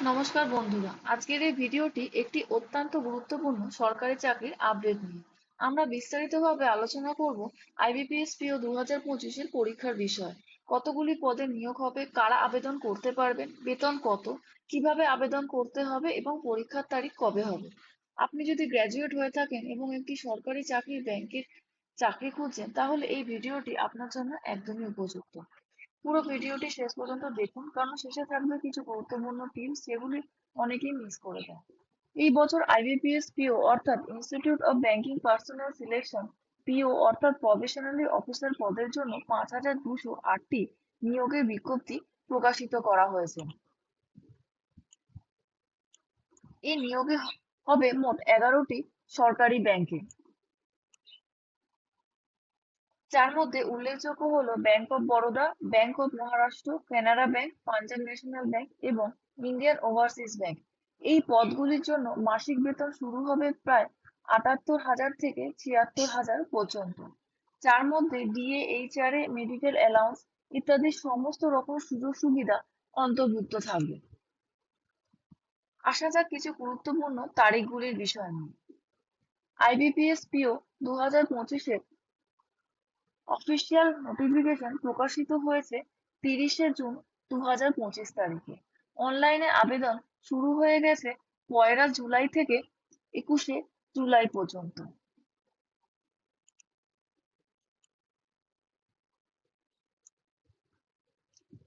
নমস্কার বন্ধুরা। আজকের এই ভিডিওটি একটি অত্যন্ত গুরুত্বপূর্ণ সরকারি চাকরির আপডেট নিয়ে। আমরা বিস্তারিতভাবে আলোচনা করব আইবিপিএস পিও দু হাজার পঁচিশের পরীক্ষার বিষয়। কতগুলি পদে নিয়োগ হবে, কারা আবেদন করতে পারবেন, বেতন কত, কীভাবে আবেদন করতে হবে এবং পরীক্ষার তারিখ কবে হবে। আপনি যদি গ্র্যাজুয়েট হয়ে থাকেন এবং একটি সরকারি চাকরির ব্যাংকের চাকরি খুঁজছেন, তাহলে এই ভিডিওটি আপনার জন্য একদমই উপযুক্ত। পুরো ভিডিওটি শেষ পর্যন্ত দেখুন, কারণ শেষে থাকবে কিছু গুরুত্বপূর্ণ টিপস যেগুলি অনেকেই মিস করে দেয় এই বছর আইবিপিএস পিও অর্থাৎ institute of banking personnel selection PO অর্থাৎ প্রফেশনালি অফিসার পদের জন্য পাঁচ হাজার দুশো আটটি নিয়োগের বিজ্ঞপ্তি প্রকাশিত করা হয়েছে। এই নিয়োগে হবে মোট এগারোটি সরকারি ব্যাংকে যার মধ্যে উল্লেখযোগ্য হলো bank of Baroda bank of Maharashtra Canara bank Punjab national bank এবং ইন্ডিয়ান ওভারসিজ ব্যাংক এই পদগুলির জন্য মাসিক বেতন শুরু হবে প্রায় আটাত্তর হাজার থেকে ছিয়াত্তর হাজার পর্যন্ত। যার মধ্যে ডিএ এ মেডিকেল অ্যালাউন্স ইত্যাদি সমস্ত রকম সুযোগ সুবিধা অন্তর্ভুক্ত থাকবে। আসা যাক কিছু গুরুত্বপূর্ণ তারিখগুলির বিষয় নিয়ে। আইবিপিএস পিও দু হাজার পঁচিশে অফিসিয়াল নোটিফিকেশন প্রকাশিত হয়েছে তিরিশে জুন দু হাজার পঁচিশ তারিখে। অনলাইনে আবেদন শুরু হয়ে গেছে পয়লা জুলাই থেকে একুশে জুলাই পর্যন্ত।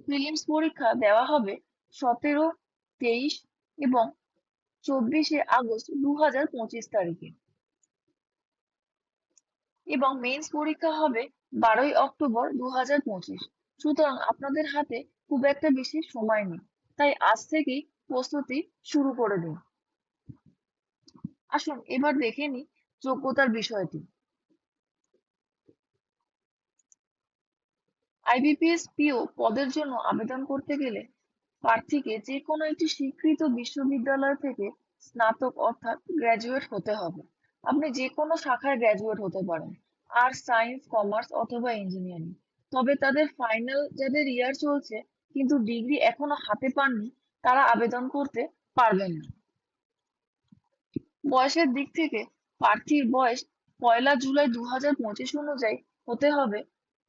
প্রিলিমস পরীক্ষা দেওয়া হবে সতেরো, তেইশ এবং চব্বিশে আগস্ট দু হাজার পঁচিশ তারিখে। এবং মেন্স পরীক্ষা হবে বারোই অক্টোবর দু হাজার পঁচিশ। সুতরাং আপনাদের হাতে খুব একটা বেশি সময় নেই। তাই আজ থেকেই প্রস্তুতি শুরু করে দিন। আসুন, এবার দেখে নিই যোগ্যতার বিষয়টি। আইবিপিএস পিও পদের জন্য আবেদন করতে গেলে প্রার্থীকে যে কোনো একটি স্বীকৃত বিশ্ববিদ্যালয় থেকে স্নাতক অর্থাৎ গ্র্যাজুয়েট হতে হবে। আপনি যে কোনো শাখায় গ্র্যাজুয়েট হতে পারেন আর্টস সায়েন্স কমার্স অথবা ইঞ্জিনিয়ারিং তবে তাদের ফাইনাল যাদের ইয়ার চলছে, কিন্তু ডিগ্রি এখনও হাতে পাননি, তারা আবেদন করতে পারবেন না। বয়সের দিক থেকে প্রার্থীর বয়স পয়লা জুলাই দু হাজার পঁচিশ অনুযায়ী হতে হবে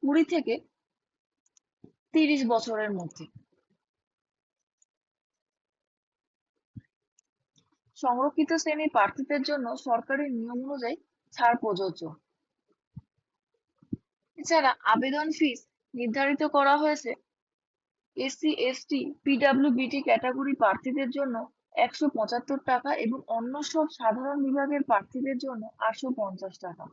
কুড়ি থেকে তিরিশ বছরের মধ্যে। সংরক্ষিত শ্রেণির প্রার্থীদের জন্য সরকারি নিয়ম অনুযায়ী ছাড় প্রযোজ্য। এছাড়া আবেদন ফিস নির্ধারিত করা হয়েছে এসসি, এসটি, পিডাব্লিউবিটি ক্যাটাগরি প্রার্থীদের জন্য একশো পঁচাত্তর টাকা এবং অন্য সব সাধারণ বিভাগের প্রার্থীদের জন্য আটশো পঞ্চাশ টাকা।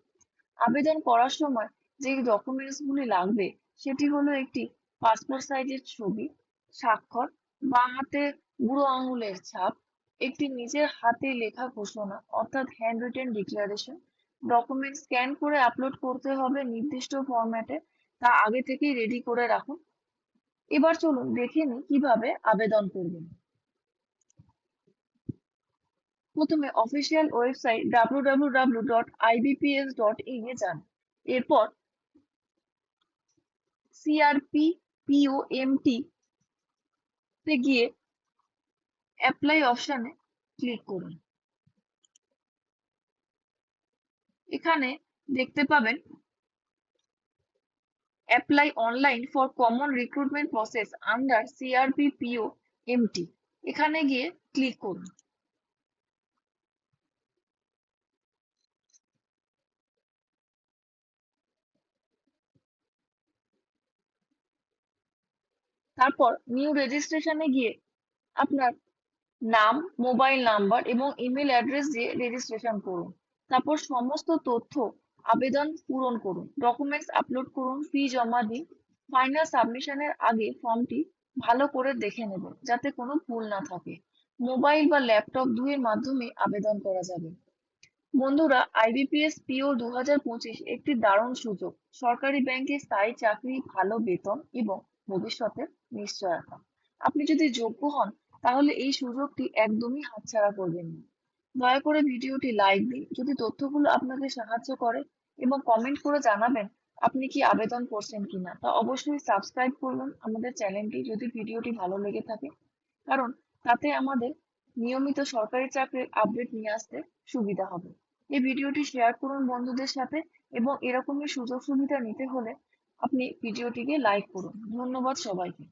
আবেদন করার সময় যে ডকুমেন্টস গুলি লাগবে সেটি হলো একটি পাসপোর্ট সাইজের ছবি, স্বাক্ষর বা হাতে বুড়ো আঙুলের ছাপ একটি নিজের হাতে লেখা ঘোষণা, অর্থাৎ hand written declaration document scan করে আপলোড করতে হবে নির্দিষ্ট ফরম্যাটে তা আগে থেকেই রেডি করে রাখুন। এবার চলুন দেখে নিই কীভাবে আবেদন করবেন। প্রথমে অফিসিয়াল ওয়েবসাইট www.ibps.in এ যান। এরপর সিআরপি পিওএমটি তে গিয়ে অ্যাপ্লাই অপশনে ক্লিক করুন। এখানে দেখতে পাবেন apply online for common recruitment process under CRP PO MT এখানে গিয়ে ক্লিক করুন। তারপর নিউ রেজিস্ট্রেশনে গিয়ে আপনার নাম মোবাইল নাম্বার এবং ইমেল অ্যাড্রেস দিয়ে রেজিস্ট্রেশন করুন। তারপর সমস্ত তথ্য, আবেদন পূরণ করুন। ডকুমেন্টস আপলোড করুন ফি জমা দিন। ফাইনাল সাবমিশনের আগে ফর্মটি ভালো করে দেখে নেবেন, যাতে কোনো ভুল না থাকে। মোবাইল বা ল্যাপটপ দুইয়ের মাধ্যমে আবেদন করা যাবে। বন্ধুরা আইবিপিএস পিও দু হাজার পঁচিশ একটি দারুণ সুযোগ। সরকারি ব্যাংকে স্থায়ী চাকরি, ভালো বেতন এবং ভবিষ্যতের নিশ্চয়তা। আপনি যদি যোগ্য হন তাহলে এই সুযোগটি একদমই হাতছাড়া করবেন না। দয়া করে ভিডিওটি লাইক দিন। যদি তথ্যগুলো আপনাকে সাহায্য করে এবং কমেন্ট করে জানাবেন, আপনি কি আবেদন করছেন কিনা, তা অবশ্যই সাবস্ক্রাইব করবেন আমাদের চ্যানেলটি যদি ভিডিওটি ভালো লেগে থাকে। কারণ তাতে আমাদের নিয়মিত সরকারি চাকরির আপডেট নিয়ে আসতে সুবিধা হবে। এই ভিডিওটি শেয়ার করুন বন্ধুদের সাথে এবং এরকমই সুযোগ সুবিধা নিতে হলে আপনি ভিডিওটিকে লাইক করুন। ধন্যবাদ সবাইকে।